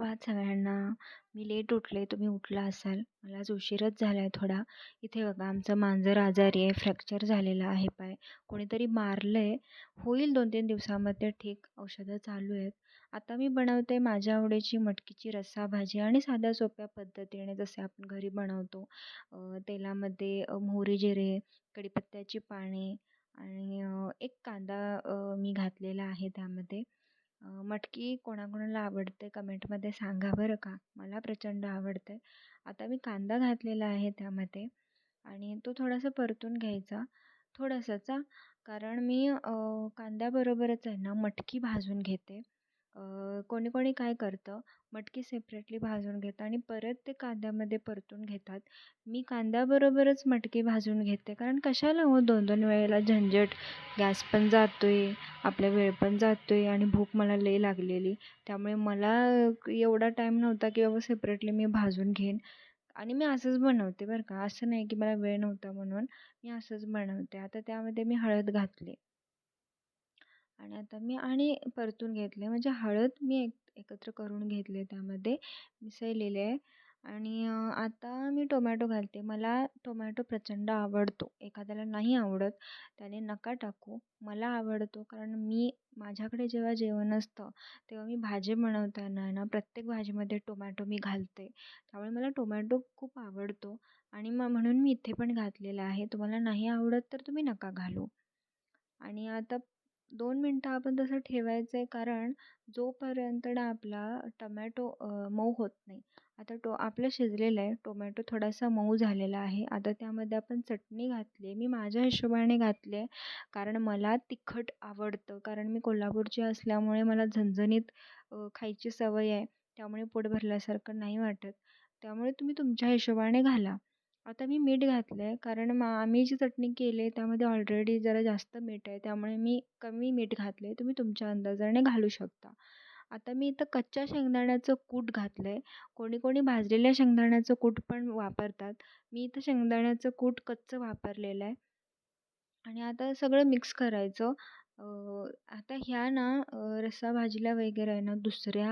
सुप्रभात सगळ्यांना. Me let उठले तुम्ही उठला असाल. मला आज उशीरच झाला आहे थोडा. इथे बघा आमचं मांजर आजारी आहे फ्रॅक्चर झालेलं आहे पाय. कोणीतरी मारलं आहे होईल दोन तीन दिवसामध्ये ठीक औषधं चालू आहेत. आता मी बनवते माझ्या आवडीची मटकीची रस्सा भाजी आणि साध्या सोप्या पद्धतीने जसे आपण घरी बनवतो. तेलामध्ये मोहरी जिरे कढीपत्त्याची पाने आणि एक कांदा मी घातलेला आहे त्यामध्ये. मटकी कोणाकोणाला आवडते कमेंटमध्ये सांगा बरं का. मला प्रचंड आवडते. आता मी कांदा घातलेला आहे त्यामध्ये आणि तो थोडासा परतून घ्यायचा. थोडासाच कारण मी कांद्याबरोबरच आहे ना मटकी भाजून घेते. कोणी कोणी काय करतं मटकी सेपरेटली भाजून घेतं आणि परत ते कांद्यामध्ये परतून घेतात. मी कांद्याबरोबरच मटकी भाजून घेते कारण कशाला हो दोन दोन वेळेला झंझट गॅस पण जातो आहे आपला वेळ पण जातो आहे आणि भूक मला लई लागलेली. त्यामुळे मला एवढा टाईम नव्हता की बाबा सेपरेटली मी भाजून घेईन. आणि मी असंच बनवते बरं का असं नाही की मला वेळ नव्हता म्हणून मी असंच बनवते. आता त्यामध्ये मी हळद घातली. आणि आता मी आणि परतून घेतले. म्हणजे हळद मी एक एकत्र करून घेतले त्यामध्ये. मिसळलेले आहे. आणि आता मी टोमॅटो घालते. मला टोमॅटो प्रचंड आवडतो. एखाद्याला नाही आवडत त्याने नका टाकू. मला आवडतो कारण मी माझ्याकडे जेव्हा जेवण असतं तेव्हा मी भाजी बनवताना ना प्रत्येक भाजीमध्ये टोमॅटो मी घालते. त्यामुळे मला टोमॅटो खूप आवडतो. आणि मग म्हणून मी इथे पण घातलेला आहे. तुम्हाला नाही आवडत तर तुम्ही नका घालू. आणि आता दोन मिनटं आपण तसं ठेवायचं आहे कारण जोपर्यंत ना आपला टमॅटो मऊ होत नाही आता टो आपलं शिजलेलं आहे टोमॅटो थोडासा मऊ झालेला आहे. आता त्यामध्ये आपण चटणी घातली आहे. मी माझ्या हिशोबाने घातली आहे कारण मला तिखट आवडतं. कारण मी कोल्हापूरची असल्यामुळे मला झणझणीत खायची सवय आहे. त्यामुळे पोट भरल्यासारखं नाही वाटत. त्यामुळे तुम्ही तुमच्या हिशोबाने घाला. आता मी मीठ घातलं आहे कारण मा आम्ही जी चटणी केली आहे त्यामध्ये ऑलरेडी जरा जास्त मीठ आहे त्यामुळे मी कमी मीठ घातलं आहे तुम्ही तुमच्या अंदाजाने घालू शकता. आता मी इथं कच्च्या शेंगदाण्याचं कूट घातलं आहे कोणी कोणी भाजलेल्या शेंगदाण्याचं कूट पण वापरतात. मी इथं शेंगदाण्याचं कूट कच्चं वापरलेलं आहे. आणि आता सगळं मिक्स करायचं. आता ह्या ना रस्सा भाजीला वगैरे आहे ना दुसऱ्या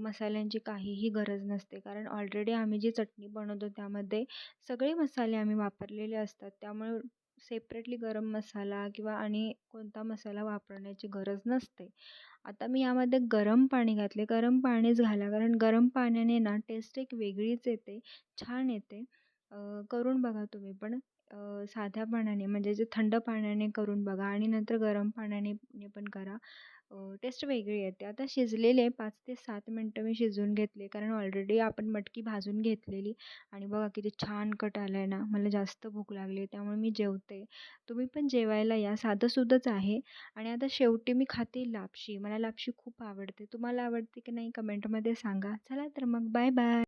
मसाल्यांची काहीही गरज नसते. कारण ऑलरेडी आम्ही जी चटणी बनवतो त्यामध्ये सगळे मसाले आम्ही वापरलेले असतात. त्यामुळे सेपरेटली गरम मसाला किंवा आणि कोणता मसाला वापरण्याची गरज नसते. आता मी यामध्ये गरम पाणी घातले. गरम पाणीच घाला. कारण गरम पाण्याने ना टेस्ट एक वेगळीच येते. छान येते. करून बघा तुम्ही. पण साध्या पाण्याने म्हणजे जे थंड पाण्याने करून बघा आणि नंतर गरम पाण्याने पण करा. टेस्ट वेगळी येते. आता शिजलेले पाच ते सात मिनटं मी शिजवून घेतले. कारण ऑलरेडी आपण मटकी भाजून घेतलेली. आणि बघा किती छान कट आला आहे ना. मला जास्त भूक लागली. त्यामुळे मी जेवते. तुम्ही पण जेवायला या. साधंसुधंच आहे. आणि आता शेवटी मी खाते लापशी. मला लापशी खूप आवडते. तुम्हाला आवडते की नाही कमेंटमध्ये सांगा. चला तर मग. Bye bye.